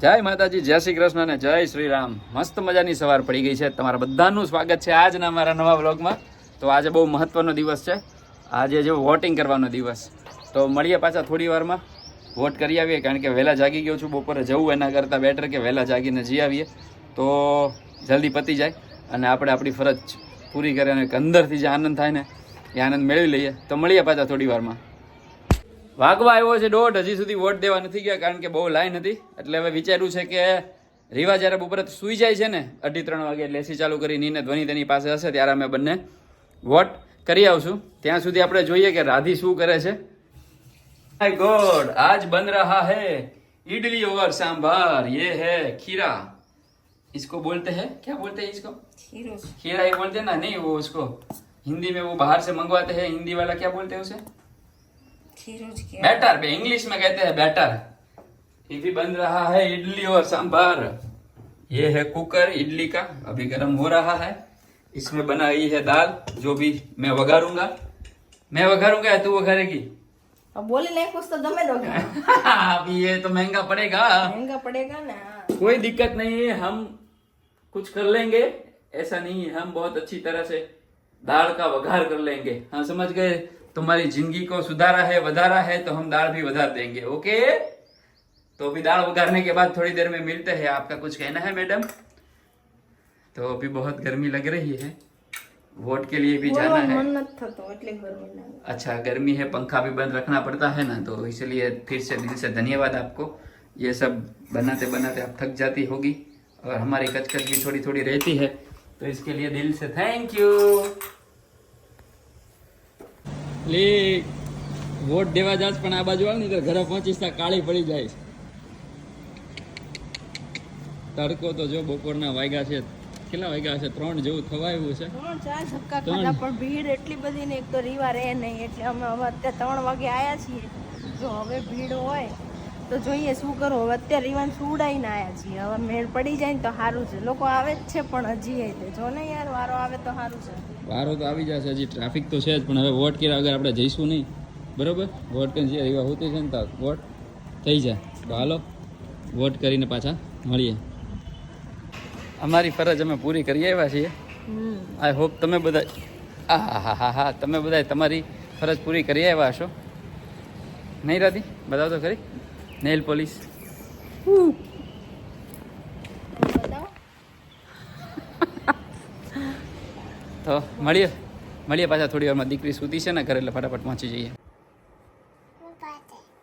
જય માતાજી, જય શ્રી કૃષ્ણ અને જય શ્રી રામ. મસ્ત મજાની સવાર પડી ગઈ છે. તમારા બધાનું સ્વાગત છે આજના મારા નવા વ્લોગમાં. તો આજે બહુ મહત્વનો દિવસ છે. આજે જે વોટિંગ કરવાનો દિવસ. તો મળીએ પાછા થોડી વારમાં. વોટ કરી આવીએ, કારણ કે વહેલા જાગી ગયો છું. બપોરે જવું એના કરતાં બેટર કે વહેલા જાગીને જઈ આવીએ. તો જલ્દી પતી જાય અને આપણે આપણી ફરજ પૂરી કરીએ અને અંદરથી જે આનંદ થાય ને, એ આનંદ મેળવી લઈએ. તો મળીએ પાછા થોડી વારમાં. વાગવા આવ્યો છે દોઢ હજી સુધી વોટ દેવા નથી ગયા કારણ કે બહુ લાઈન હતી એટલે હવે વિચાર્યું છે કે રીવા જ્યારે બપોરે સુઈ જાય છે ને અઢી ત્રણ વાગે એટલે એસી ચાલુ કરી નીને ધ્વનિ તેની પાસે હશે ત્યારે અમે બંને વોટ કરી આવશું ત્યાં સુધી આપણે જોઈએ કે રાધી શું કરે છે માય ગોડ આજ બન रहा है इडली और सांभर ये है खीरा इसको बोलते हैं क्या बोलते हैं इसको खीरो खीरा ही बोलते हैं ना नहीं वो उसको हिंदी में वो बाहर से मंगवाते हैं हिंदी वाला क्या बोलते हैं उसे खीरो क्या। बैटर बे इंग्लिश में कहते हैं बैटर। ये भी बन रहा है इडली और सांभर। ये है कुकर इडली का अभी गर्म हो रहा है। इसमें बना ये है दाल जो भी मैं वघारूँगा। मैं वघारूँगा या तू वघारेगी? अब बोले नहीं कुछ तो दमे दो अभी ये तो महँगा पड़ेगा। महँगा पड़ेगा ना। कोई दिक्कत नहीं है हम कुछ कर लेंगे। ऐसा नहीं है हम बहुत अच्छी तरह से दाल का वघार कर लेंगे। हाँ समझ गए? तुम्हारी ज़िंदगी को सुधारा है वधारा है तो हम दाल भी वधार देंगे ओके? तो अभी दाल उगारने के बाद थोड़ी देर में मिलते हैं आपका कुछ कहना है मैडम? तो अभी बहुत गर्मी लग रही है वोट के लिए भी जाना है। अच्छा गर्मी है पंखा भी बंद रखना पड़ता है ना तो इसलिए फिर से दिल से धन्यवाद आपको। ये सब बनाते बनाते आप थक जाती होगी और हमारी कचकच भी थोड़ी थोड़ी रहती है तो इसके लिए दिल से थैंक यू લે વોટ દેવા જાસ પણ આ બાજુ આવે ને તો ઘરે પહોંચીશ ત્યાં કાળી પડી જાય. તડકો તો જો બપોરના વાગ્યા છે. કેટલા વાગ્યા છે ત્રણ જેવું થવા આવ્યું છે. ત્રણ ચાર ધક્કા ખાધા પણ ભીડ એટલી બધી ને એક તો રીવા રહે નહીં. એટલે અમે હવે અત્યારે ત્રણ વાગે આવ્યા છીએ. જો હવે ભીડ હોય તો જોઈએ શું કરો. હવે અત્યારે રીવાન સુવડાવીને આવ્યા છીએ. હવે મેળ પડી જાય ને તો સારું છે. લોકો આવે જ છે પણ હજી તે જો ને યાર વારો આવે તો સારું છે. વારો તો આવી જશે હજી ટ્રાફિક તો છે જ પણ હવે વોટ કર્યા વગર આપણે જઈશું નહીં. બરોબર? વોટ કરીને જે એવા હોતી છે ને તો વોટ થઈ જાય. તો હાલો વોટ કરીને પાછા મળીએ. અમારી ફરજ અમે પૂરી કરી આવ્યા છીએ. આઈ હોપ તમે બધા આ હા હા હા હા તમે બધા તમારી ફરજ પૂરી કરી આવ્યા હશો. નહીં રાધી? બતાવો તો ખરી? નેલ પોલીસ બતાવો તો મળીએ. મળીએ પાછા થોડી વારમાં. દીકરી સૂતી છે ને ઘરે એટલે ફટાફટ પહોંચી જઈએ.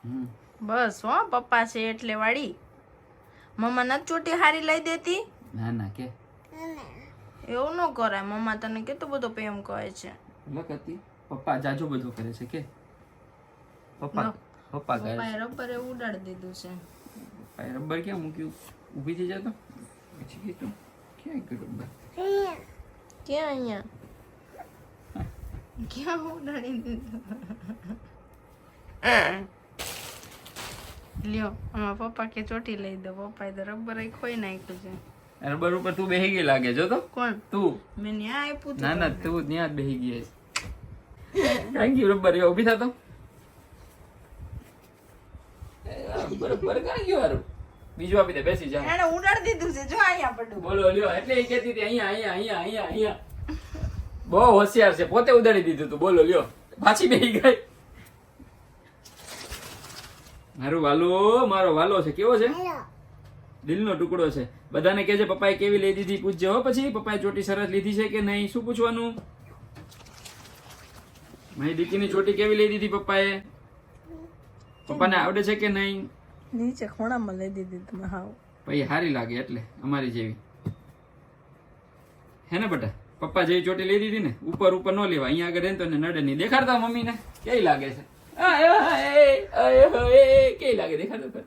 હમ. બસ હો પપ્પા છે એટલે વાળી. મમ્મા નથી ચોટી હારી લઈ દેતી? ના ના કે. એવું ન કરાય. મમ્મા તને કેટલો બધો પ્રેમ કહે છે? લખતી. પપ્પા જાજુ બધું કરે છે કે. પપ્પા. પપ્પા પપ્પાએ રબરે ઉડાડી દીધું છે. પપ્પાએ રબર ક્યાં મૂક્યું? ઊભી થઈ જતો પછી કીધું ક્યાં ગયું રબર? ક્યાં અહીંયા? ક્યાં ઉડાડી દીધું? લ્યો આમાં પપ્પા કે ચોટી લઈ દો. પપ્પાએ તો રબર ખોઈ નાખ્યું છે. રબર ઉપર તું બેહી ગઈ લાગે જો તો. કોણ? તું. મેં ન્યા આપ્યું ના ના તું ત્યાં જ બેહી ગઈ થેન્ક યુ રબર. એ ઊભી થતો બરોબર કાં ગયો હારું બીજું આપી દે બેસી જા. એને ઉડાડી દીધું છે જો અહીંયા પડ્યું બોલો લ્યો એટલે એ કહેતી હતી અહીંયા અહીંયા અહીંયા અહીંયા અહીંયા. બહુ હોશિયાર છે પોતે ઉડાડી દીધું તું. બોલો લ્યો. પાછી બેહી ગઈ. મારું વાલો મારો વાલો છે કેવો છે? દિલનો ટુકડો છે. બધાને કહેજે પપ્પાએ કેવી લઈ દીધી? પૂછજે હો પછી. પપ્પાએ ચોટી સરસ લીધી છે કે નહીં? શું પૂછવાનું? મારી દીકરીની ચોટી કેવી લઈ દીધી પપ્પાએ? પપ્પાને આવડે છે કે નહીં? નીચે ખૂણામાં લઈ દીધી તમે હાવ. પછી હારી લાગે એટલે અમારી જેવી. હે ને બટા પપ્પા જેવી ચોટી લઈ દીધી ને ઉપર ઉપર ન લેવા અહીંયા આગળ રહે ને તો એને નડે નહીં. દેખાડતા મમ્મીને? કેવી લાગે છે? કેવી લાગે? દેખાડતા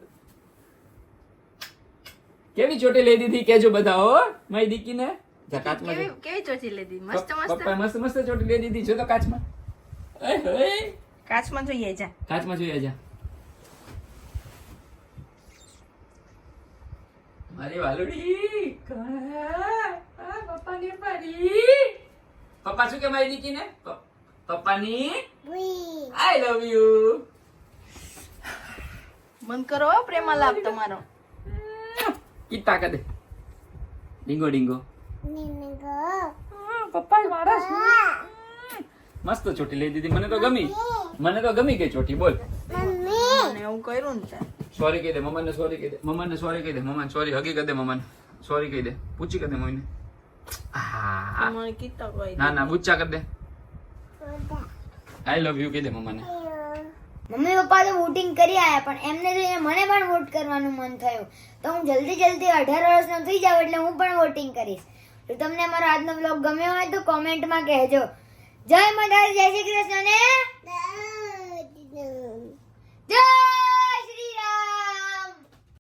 કેવી ચોટી લઈ દીધી કેજો બધા હો મારી દીકીને? ને કાચમાં કેવી કેવી ચોટી લઈ દીધી? મસ્ત મસ્ત? મસ્ત મસ્ત ચોટી લઈ દીધી. જો તો કાચમાં. કાચમાં જોઈએ જા. કાચમાં જોઈએ જા. મારી વાલુડી! પપ્પાની પાડી. પપ્પા શું કે મારી દીકરીને પપ્પાની? આઈ લવ યુ મન કરો હો પ્રેમાલાપ તમારો. કિતા કદે ડીંગો ડીંગો. પપ્પા. મારા મસ્ત ચોટી લઈ દીધી. મને તો ગમી. મને તો ગમી ગઈ ચોટી બોલ. એવું કર્યું ને સોરી કહી દે મમ્માને સોરી કહી દે. મમ્માને સોરી કહી દે મમ્માને સોરી હગી કહી દે મમ્માને સોરી કહી દે. પૂછી કહી દે મમ્મીને. હા ના ના બુચ્ચા કરી દે. આઈ લવ યુ કહી દે મમ્માને. મમ્મી પપ્પા તો વોટિંગ કરી આયા પણ એમને જોઈને મને પણ વોટ કરવાનું મન થયું. તો હું જલ્દી જલ્દી અઢાર વર્ષનો થઈ જાઉં એટલે હું પણ વોટિંગ કરીશ. તો તમને મારો આજનો બ્લોગ ગમ્યો હોય તો કોમેન્ટમાં કહેજો. જય માતા જય શ્રી કૃષ્ણ ને. જય